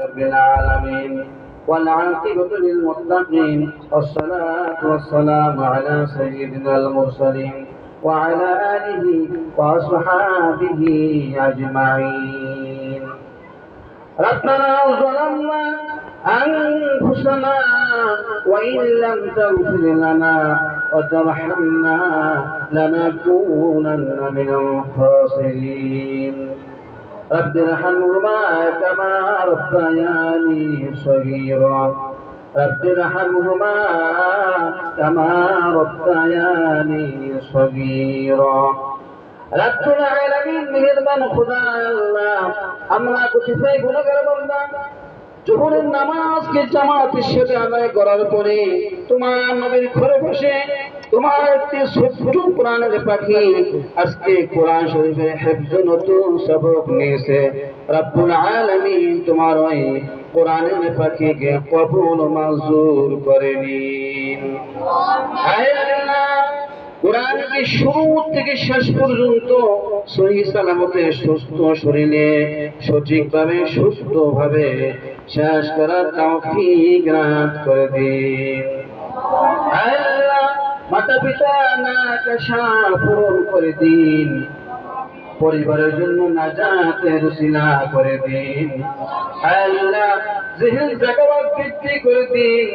رب العالمين والعاقبة للمتقين والصلاة والسلام على سيدنا المرسلين وعلى آله وأصحابه أجمعين ربنا ظلمنا أنفسنا وإن لم تغفر لنا وترحمنا لنكونن من الخاسرين رب ارحمهما كما ربياني صغيرا رب ارحمهما كما ربياني صغيرا রব্বুল আলামিন মেহেরবান খোদা আল্লাহ আমরা কোথায় গুনাহগার বান্দা জোহরের নামাজকে জামাতের সাথে আদায় করার পরে তোমার নবীর ঘরে বসে তোমার একটি ছোট্ট কোরআনের পাখি আজকে কোরআন শরীফের হেফজ নতুন সবক নিয়েছে। রব্বুল আলামিন তোমার ওই কোরআনের পাখিকে কবুল মঞ্জুর করে নিন। আল্লাহ! কোরআনকে শুরু থেকে শেষ পর্যন্ত সহি সালামতে সুস্থ শরীরে শেষ করার করে দিন। মাতা পিতা না কাশা পূরণ করে দিন। পরিবারের জন্য নাজাতের সিনা করে দিন। আল্লাহ জাকাবাদ বৃদ্ধি করে দিন।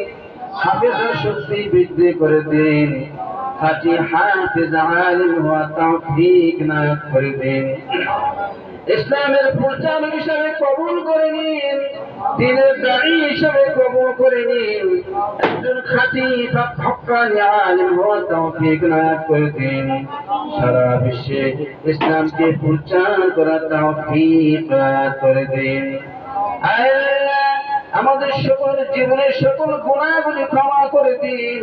হাফেজা শক্তি বৃদ্ধি করে দিন। খাঁটি হাফেজ আলিম হওয়া তৌফিক নায়ক করে দিন ইসলামের প্রচারক হিসাবে কবুল করে নিন, দিনের দায়ী হিসাবে কবুল করে নিন। একজন খাঁটি হকানি আলিম হওয়া তৌফিক নায়ক করে দিন। সারা বিশ্বে ইসলামকে প্রচার করা তৌফিক নায়ক করে দিন। আমাদের সকল জীবনের সকল গুণাগুলি ক্ষমা করে দিন।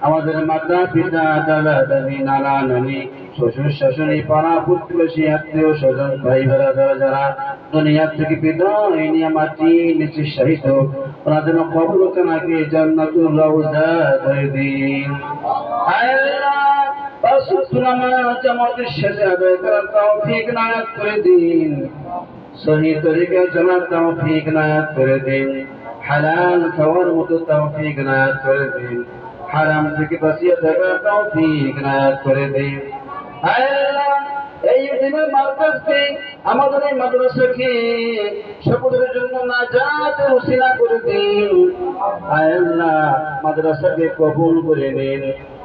আমাদের মাতা পিতা, দাদা, দাদি, নানা, নানি, শ্বশুর, শাশুড়ি, পাড়া, প্রতিবেশী, আত্মীয় স্বজন, ভাই বেড়াদারা যারা দুনিয়া থেকে বিদায় মাটি নিচে ওরা যেন কবল কেনাকে জান্নাতুল রওজা করে দিন। আল্লাহ আমাদের সহি তরিকা চলার তৌফিক নায়াত করে দিন। হালাল খাওয়ার মতো তৌফিক নায়াত করে দিন হারাম থেকে বাঁচিয়ে থাকার তৌফিক নায়াত করে দিন এই দিনের মার্কাজকে আমাদের এই মাদ্রাসাকে সকলের জন্য নাজাতের উসিলা করে দিন আয়াল্লাহ মাদ্রাসাকে কবুল করে নিন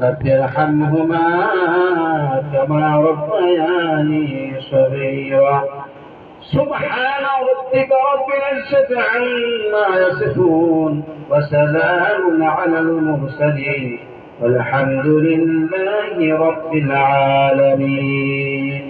رب كما ربياني صغيرا. سبحان ربك رب العزة عما يصفون وسلام على المرسلين والحمد لله رب العالمين.